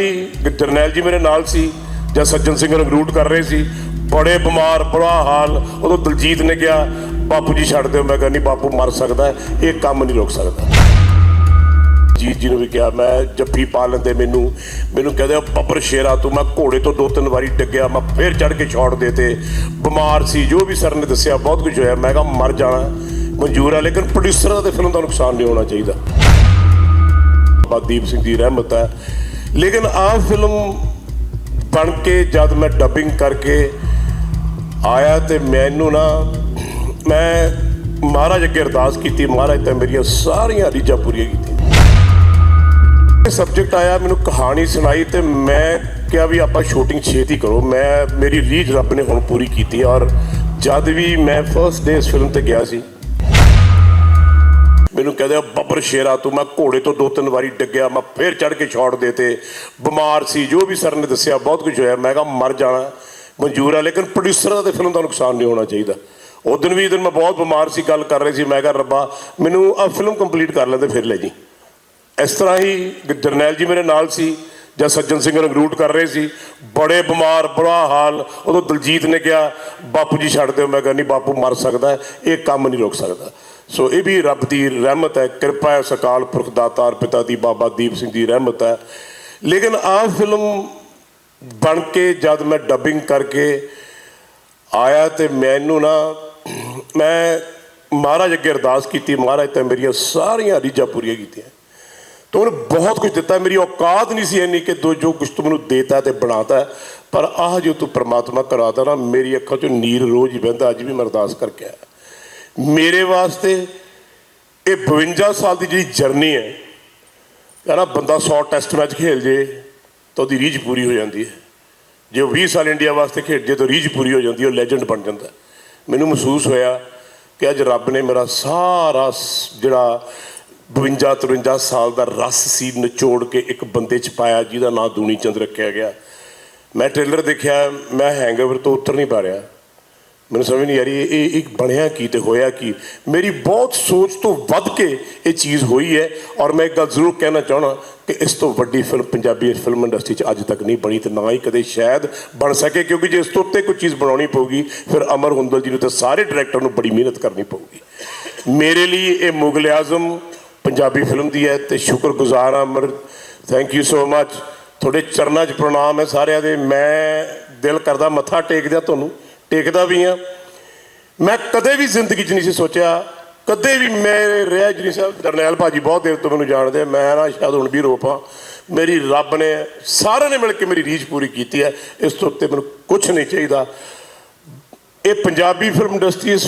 ਹੀ ਜਰਨੈਲ ਜੀ ਮੇਰੇ ਨਾਲ ਸੀ ਜਾਂ ਸੱਜਣ ਸਿੰਘ ਨੂੰ ਰਿਕਰੂਟ ਕਰ ਰਹੇ ਸੀ। ਬੜੇ ਬਿਮਾਰ ਬੁਰਾ ਹਾਲ। ਉਦੋਂ ਦਲਜੀਤ ਨੇ ਕਿਹਾ ਬਾਪੂ ਜੀ ਛੱਡ ਦਿਓ। ਮੈਂ ਕਹਿੰਦੀ ਬਾਪੂ ਮਰ ਸਕਦਾ ਇਹ ਕੰਮ ਨਹੀਂ ਰੋਕ ਸਕਦਾ। ਜੀਤ ਜੀ ਨੂੰ ਵੀ ਕਿਹਾ ਮੈਂ ਜੱਫੀ ਪਾ ਲੈਂਦੇ ਮੈਨੂੰ। ਮੈਨੂੰ ਕਹਿੰਦੇ ਆ, ਬੱਬਰ ਸ਼ੇਰਾ ਤੂੰ ਮੈਂ ਘੋੜੇ ਤੋਂ ਦੋ ਤਿੰਨ ਵਾਰੀ ਡਿੱਗਿਆ ਮੈਂ ਫੇਰ ਚੜ ਕੇ ਛੋੜ ਦੇਤੇ। ਬਿਮਾਰ ਸੀ। ਜੋ ਵੀ ਸਰ ਨੇ ਦੱਸਿਆ ਬਹੁਤ ਕੁਝ ਹੋਇਆ। ਮੈਂ ਕਿਹਾ ਮਰ ਜਾਣਾ। ਮਨਜ਼ੂਰ ਆ ਲੇਕਿਨ ਪ੍ਰੋਡਿਊਸਰਾਂ ਦੇ ਫਿਲਮ ਦਾ ਨੁਕਸਾਨ ਨਹੀਂ ਹੋਣਾ ਚਾਹੀਦਾ। ਬਾਦੀਪ ਸਿੰਘ ਦੀ ਰਹਿਮਤ ਹੈ। ਲੇਕਿਨ ਆਹ ਫਿਲਮ ਬਣ ਕੇ ਜਦ ਮੈਂ ਡੱਬਿੰਗ ਕਰਕੇ ਆਇਆ ਤੇ ਮੈਨੂੰ ਨਾ, ਮੈਂ ਮਹਾਰਾਜ ਅੱਗੇ ਅਰਦਾਸ ਕੀਤੀ, ਮਹਾਰਾਜ ਤਾਂ ਮੇਰੀਆਂ ਸਾਰੀਆਂ ਰੀਝਾਂ ਪੂਰੀਆਂ ਕੀਤੀਆਂ। ਸਬਜੈਕਟ ਆਇਆ, ਮੈਨੂੰ ਕਹਾਣੀ ਸੁਣਾਈ ਤੇ ਮੈਂ ਕਿਹਾ ਵੀ ਆਪਾਂ ਸ਼ੂਟਿੰਗ ਛੇਤੀ ਕਰੋ। ਮੈਂ, ਮੇਰੀ ਰੀਝ ਰੱਬ ਨੇ ਹੁਣ ਪੂਰੀ ਕੀਤੀ ਔਰ ਜਦ ਵੀ ਮੈਂ ਫਰਸਟ ਡੇ ਇਸ ਫਿਲਮ ਤੇ ਗਿਆ ਸੀ ਮੈਨੂੰ ਕਹਿੰਦੇ ਆ, ਬੱਬਰ ਸ਼ੇਰਾ ਤੂੰ ਮੈਂ ਘੋੜੇ ਤੋਂ ਦੋ ਤਿੰਨ ਵਾਰੀ ਡਿੱਗਿਆ ਮੈਂ ਫੇਰ ਚੜ ਕੇ ਛੋੜ ਦੇਤੇ ਬਿਮਾਰ ਸੀ ਜੋ ਵੀ ਸਰ ਨੇ ਦੱਸਿਆ ਬਹੁਤ ਕੁਝ ਹੋਇਆ। ਮੈਂ ਕਿਹਾ ਮਰ ਜਾਣਾ ਮਨਜ਼ੂਰ ਆ ਲੇਕਿਨ ਪ੍ਰੋਡਿਊਸਰਾਂ ਦੇ ਫਿਲਮ ਦਾ ਨੁਕਸਾਨ ਨਹੀਂ ਹੋਣਾ ਚਾਹੀਦਾ। ਉਹ ਦਿਨ ਵੀ ਦਿਨ ਮੈਂ ਬਹੁਤ ਬਿਮਾਰ ਸੀ ਗੱਲ ਕਰ ਰਹੀ ਸੀ ਮੈਂ ਕਿਹਾ ਰੱਬਾ ਮੈਨੂੰ ਆ ਫਿਲਮ ਕੰਪਲੀਟ ਕਰ ਲੈਂਦੇ ਫਿਰ ਲੈ ਜੀ। ਇਸ ਤਰ੍ਹਾਂ ਹੀ ਜਰਨੈਲ ਜੀ ਮੇਰੇ ਨਾਲ ਸੀ ਜਾਂ ਸੱਜਣ ਸਿੰਘ ਰੰਗਰੂਟ ਕਰ ਰਹੇ ਸੀ। ਬੜੇ ਬਿਮਾਰ ਬੁਰਾ ਹਾਲ ਉਦੋਂ ਦਲਜੀਤ ਨੇ ਕਿਹਾ ਬਾਪੂ ਜੀ ਛੱਡ ਦਿਓ। ਮੈਂ ਕਿਹਾ ਨਹੀਂ ਬਾਪੂ ਮਰ ਸਕਦਾ ਇਹ ਕੰਮ ਨਹੀਂ ਰੁਕ ਸਕਦਾ। ਸੋ ਇਹ ਵੀ ਰੱਬ ਦੀ ਰਹਿਮਤ ਹੈ, ਕਿਰਪਾ ਹੈ, ਸਕਾਲ ਪੁਰਖ ਦਾਤਾਰ ਪਿਤਾ ਦੀ ਬਾਬਾ ਦੀਪ ਸਿੰਘ ਦੀ ਰਹਿਮਤ ਹੈ। ਲੇਕਿਨ ਆਹ ਫਿਲਮ ਬਣ ਕੇ ਜਦ ਮੈਂ ਡੱਬਿੰਗ ਕਰਕੇ ਆਇਆ ਤੇ ਮੈਨੂੰ ਨਾ, ਮੈਂ ਮਹਾਰਾਜ ਅੱਗੇ ਅਰਦਾਸ ਕੀਤੀ, ਮਹਾਰਾਜ ਤਾਂ ਮੇਰੀਆਂ ਸਾਰੀਆਂ ਰੀਝਾਂ ਪੂਰੀਆਂ ਕੀਤੀਆਂ। ਤੂੰ ਉਹਨੇ ਬਹੁਤ ਕੁਝ ਦਿੱਤਾ, ਮੇਰੀ ਔਕਾਤ ਨਹੀਂ ਸੀ ਇੰਨੀ ਕਿ ਦੋ ਜੋ ਕੁਝ ਤੂੰ ਮੈਨੂੰ ਦੇਤਾ ਤੇ ਬਣਾਤਾ। ਪਰ ਆਹ ਜੋ ਤੂੰ ਪ੍ਰਮਾਤਮਾ ਕਰਾਤਾ ਨਾ, ਮੇਰੀ ਅੱਖਾਂ 'ਚੋਂ ਨੀਰ ਰੋਜ਼ ਹੀ ਵਹਿੰਦਾ, ਅੱਜ ਵੀ ਮੈਂ ਅਰਦਾਸ ਕਰਕੇ ਆਇਆ। ਮੇਰੇ ਵਾਸਤੇ ਇਹ 52 ਸਾਲ ਦੀ ਜਿਹੜੀ ਜਰਨੀ ਹੈ ਕਹਿੰਦਾ ਬੰਦਾ 100 ਟੈਸਟ ਮੈਚ ਖੇਲ ਜੇ ਤਾਂ ਉਹਦੀ ਰੀਝ ਪੂਰੀ ਹੋ ਜਾਂਦੀ ਹੈ। ਜੇ ਉਹ 20 ਸਾਲ ਇੰਡੀਆ ਵਾਸਤੇ ਖੇਡ ਜੇ ਤਾਂ ਰੀਝ ਪੂਰੀ ਹੋ ਜਾਂਦੀ ਹੈ, ਉਹ ਲੈਜੈਂਡ ਬਣ ਜਾਂਦਾ ਮੈਨੂੰ ਮਹਿਸੂਸ ਹੋਇਆ ਕਿ ਅੱਜ ਰੱਬ ਨੇ ਮੇਰਾ ਸਾਰਾ ਜਿਹੜਾ 52 53 ਸਾਲ ਦਾ ਰਸ ਸੀ ਨਿਚੋੜ ਕੇ ਇੱਕ ਬੰਦੇ ਚ ਪਾਇਆ, ਜਿਹਦਾ ਨਾਂ ਦੂਣੀ ਚੰਦ ਰੱਖਿਆ ਗਿਆ। ਮੈਂ ਟ੍ਰੇਲਰ ਦੇਖਿਆ, ਮੈਂ ਹੈਂਗਓਵਰ ਤੋਂ ਉਤਰ ਨਹੀਂ ਪਾ ਰਿਹਾ। ਮੈਨੂੰ ਸਮਝ ਨਹੀਂ ਆ ਰਹੀ, ਇਹ- ਇੱਕ ਬਣਿਆ ਕੀ ਤੇ ਹੋਇਆ ਕੀ? ਮੇਰੀ ਬਹੁਤ ਸੋਚ ਤੋਂ ਵੱਧ ਕੇ ਇਹ ਚੀਜ਼ ਹੋਈ ਹੈ ਔਰ ਮੈਂ ਇੱਕ ਗੱਲ ਜ਼ਰੂਰ ਕਹਿਣਾ ਚਾਹਣਾ ਕਿ ਇਸ ਤੋਂ ਵੱਡੀ ਫਿਲਮ ਪੰਜਾਬੀ ਫਿਲਮ ਇੰਡਸਟਰੀ 'ਚ ਅੱਜ ਤੱਕ ਨਹੀਂ ਬਣੀ ਤੇ ਨਾ ਹੀ ਕਦੇ ਸ਼ਾਇਦ ਬਣ ਸਕੇ, ਕਿਉਂਕਿ ਜੇ ਇਸ ਤੋਂ ਉੱਤੇ ਕੋਈ ਚੀਜ਼ ਬਣਾਉਣੀ ਪਊਗੀ, ਫਿਰ ਅਮਰ ਹੁੰਦਲ ਜੀ ਨੂੰ ਤੇ ਸਾਰੇ ਡਾਇਰੈਕਟਰ ਨੂੰ ਬੜੀ ਮਿਹਨਤ ਕਰਨੀ ਪਊਗੀ। ਮੇਰੇ ਲਈ ਇਹ ਮੁਗਲ ਆਜ਼ਮ ਪੰਜਾਬੀ ਫਿਲਮ ਦੀ ਹੈ ਤੇ ਸ਼ੁਕਰਗੁਜ਼ਾਰ ਹਾਂ ਅਮਰ। ਥੈਂਕ ਯੂ ਸੋ ਮੱਚ ਤੁਹਾਡੇ ਚਰਨਾਂ 'ਚ ਪ੍ਰਣਾਮ ਹੈ ਸਾਰਿਆਂ ਦੇ। ਮੈਂ ਦਿਲ ਕਰਦਾ ਮੱਥਾ ਟੇਕਦਿਆਂ ਤੁਹਾਨੂੰ। ਟੇਕਦਾ ਵੀ ਆ। ਮੈਂ ਕਦੇ ਵੀ ਜ਼ਿੰਦਗੀ 'ਚ ਨਹੀਂ ਸੀ ਸੋਚਿਆ, ਕਦੇ ਵੀ ਮੈਂ ਰਿਹਾ ਜੀ ਸਾਹਿਬ ਜਰਨੈਲ ਭਾਜੀ ਬਹੁਤ ਦੇਰ ਤੋਂ ਮੈਨੂੰ ਜਾਣਦੇ ਮੈਂ ਨਾ ਸ਼ਾਇਦ ਹੁਣ ਵੀ ਰੋਪਾਂ। ਮੇਰੀ ਰੱਬ ਨੇ ਸਾਰਿਆਂ ਨੇ ਮਿਲ ਕੇ ਮੇਰੀ ਰੀਝ ਪੂਰੀ ਕੀਤੀ ਹੈ, ਇਸ ਤੋਂ ਉੱਤੇ ਮੈਨੂੰ ਕੁਝ ਨਹੀਂ ਚਾਹੀਦਾ। ਇਹ ਪੰਜਾਬੀ ਫਿਲਮ ਇੰਡਸਟਰੀ ਇਸ